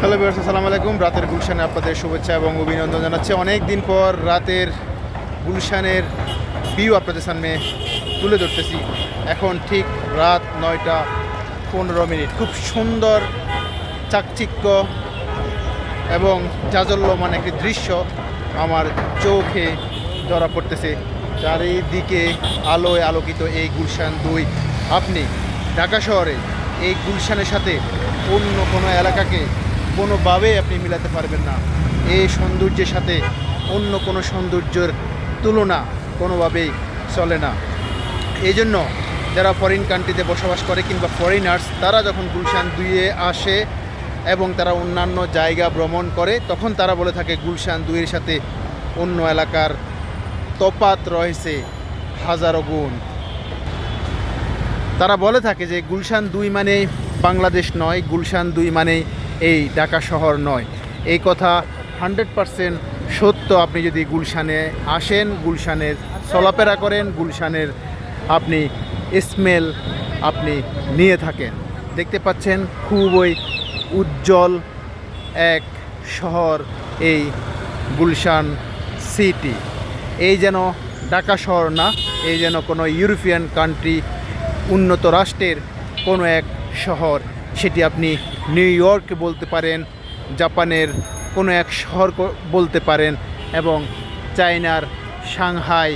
Hello বিয়ার্স আসসালামু আলাইকুম। রাতের গুলশানে আপনাদের শুভেচ্ছা এবং অভিনন্দন জানাচ্ছি। অনেক দিন পর রাতের গুলশানের ভিউ আপনাদের সামনে তুলে ধরতেছি। এখন ঠিক রাত নয়টা পনেরো মিনিট। খুব সুন্দর চাকচিক্য এবং জাজল্যমান একটি দৃশ্য আমার চোখে ধরা পড়তেছে। চারিদিকে আলোয় আলোকিত এই গুলশান দুই। আপনি ঢাকা শহরে এই গুলশানের সাথে অন্য কোনো এলাকাকে কোনোভাবেই আপনি মিলাতে পারবেন না। এই সৌন্দর্যের সাথে অন্য কোনো সৌন্দর্যের তুলনা কোনোভাবেই চলে না। এই জন্য যারা ফরেন কান্ট্রিতে বসবাস করে কিংবা ফরেনার্স তারা যখন গুলশান দুইয়ে আসে এবং তারা অন্যান্য জায়গা ভ্রমণ করে, তখন তারা বলে থাকে, গুলশান দুইয়ের সাথে অন্য এলাকার তফাত রয়েছে হাজারো গুণ। তারা বলে থাকে যে, গুলশান দুই মানে বাংলাদেশ নয়, গুলশান দুই মানে এই ঢাকা শহর নয়। এই কথা হান্ড্রেড পারসেন্ট সত্য। আপনি যদি গুলশানে আসেন, গুলশানের চলাফেরা করেন, গুলশানের আপনি স্মেল আপনি নিয়ে থাকেন। দেখতে পাচ্ছেন খুবই উজ্জ্বল এক শহর এই গুলশান সিটি এই যেন ঢাকা শহর না, এই যেন কোনো ইউরোপিয়ান কান্ট্রি উন্নত রাষ্ট্রের কোনো এক শহর। সেটি আপনি নিউ ইয়র্ক বলতে পারেন, জাপানের কোনো এক শহর বলতে পারেন এবং চায়নার সাংহাই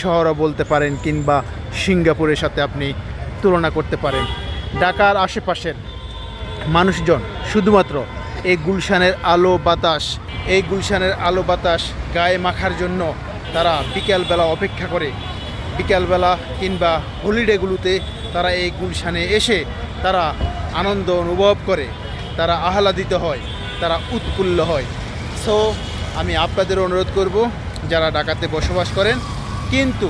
শহরও বলতে পারেন কিংবা সিঙ্গাপুরের সাথে আপনি তুলনা করতে পারেন। ঢাকার আশেপাশের মানুষজন শুধুমাত্র এই গুলশানের আলো বাতাস, এই গুলশানের আলো বাতাস গায়ে মাখার জন্য তারা বিকেলবেলা অপেক্ষা করে। বিকেলবেলা কিংবা হলিডেগুলোতে তারা এই গুলশানে এসে তারা আনন্দ অনুভব করে তারা আহ্লাদিত হয় তারা উৎফুল্ল হয়। সো আমি আপনাদের অনুরোধ করব যারা ঢাকাতে বসবাস করেন কিন্তু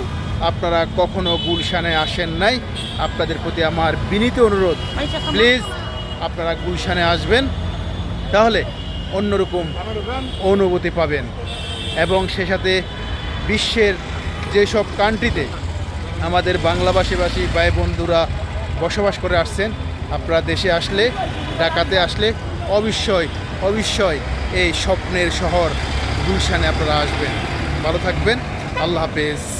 আপনারা কখনো গুলশানে আসেন নাই আপনাদের প্রতি আমার বিনীত অনুরোধ। প্লিজ আপনারা গুলশানে আসবেন তাহলে অন্যরকম অনুভূতি পাবেন। এবং সে সাথে বিশ্বের যেসব কান্ট্রিতে আমাদের বাংলাভাষীভাষী ভাই বন্ধুরা বসবাস করে আসছেন। আপনারা দেশে আসলে, ঢাকাতে আসলে অবশ্যই অবশ্যই এই স্বপ্নের শহর গুলশানে আপনারা আসবেন। ভালো থাকবেন। আল্লাহ হাফেজ।